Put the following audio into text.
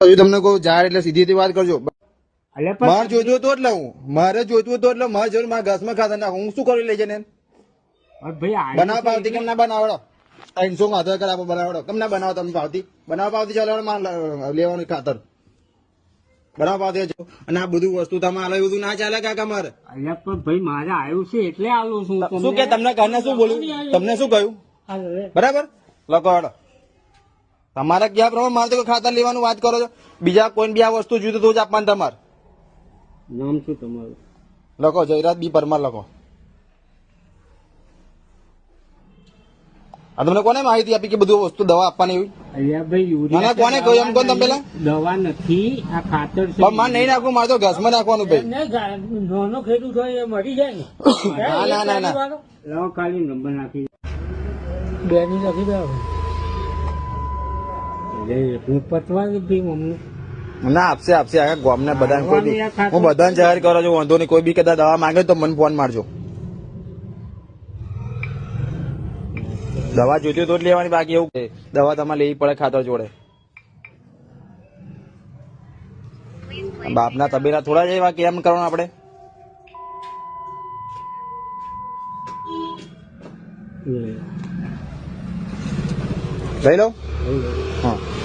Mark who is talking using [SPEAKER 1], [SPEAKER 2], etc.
[SPEAKER 1] હજુ તમને કહું ઝાડ એટલે સીધી સીધી વાત કરજો.
[SPEAKER 2] માર પણ
[SPEAKER 1] મારે જોઈતું હતું એટલે હું. મારે જોઈતું તો એટલે મારે જરૂર મારા ઘાસમાં ખાતા નાખું. હું શું કરી લઈ જઈને બનાવ પાવતી કેમ ના બનાવડો? ત્રણસો આધાર કાર્ડ આપો બનાવડો. કેમ ના બનાવો તમે પાવતી? બનાવ પાવતી ચાલો માર લેવાનું ખાતર. બનાવ પાવતી જો અને આ બધું વસ્તુ તમે આલો એવું બધું ના ચાલે કાકા મારે.
[SPEAKER 2] પણ ભાઈ મારે આવ્યું છે એટલે આલું છું
[SPEAKER 1] શું કે તમને? ઘરને શું બોલ્યું તમને શું કહ્યું? બરાબર? લખો હેડો તમારે ક્યાં પ્રમાણે મારે તો ખાતર લેવાનું વાત કરો છો? બીજા કોઈ બી આ વસ્તુ જોઈતું તો જ આપવાનું તમારે.
[SPEAKER 2] નામ શું તમારું?
[SPEAKER 1] લખો જયરાજ બી પરમાર લખો. આ તમને કોને માહિતી આપી કે બધું વસ્તુ દવા આપવાની એવી? કોને કહ્યું એમ કોણ તમે પેલા?
[SPEAKER 2] દવા નથી આ ખાતર છે.
[SPEAKER 1] મારે નહીં નાખવું મારે તો ઘસમાં નાખવાનું ભાઈ.
[SPEAKER 2] નાનો ખેડૂત હોય એ મરી જાય ને.
[SPEAKER 1] ના ના ના ના.
[SPEAKER 2] ખાલી નંબર નાખી બેની લખી દો. એટલે હું પતવા
[SPEAKER 1] ના આપશે આપશે. આખા ગામને બધાને કોઈ બી હું બધાને જાહેર કરો છો વાંધો નહીં. કોઈ બી કદાચ દવા માંગે તો મને ફોન મારજો. દવા જોઈતી તો જ લેવાની બાકી એવું. દવા તમારે લેવી પડે ખાતર જોડે. બાપના તબેલા થોડા જ એવા કેમ કરવાનું આપણે? લઈ લો.
[SPEAKER 2] એ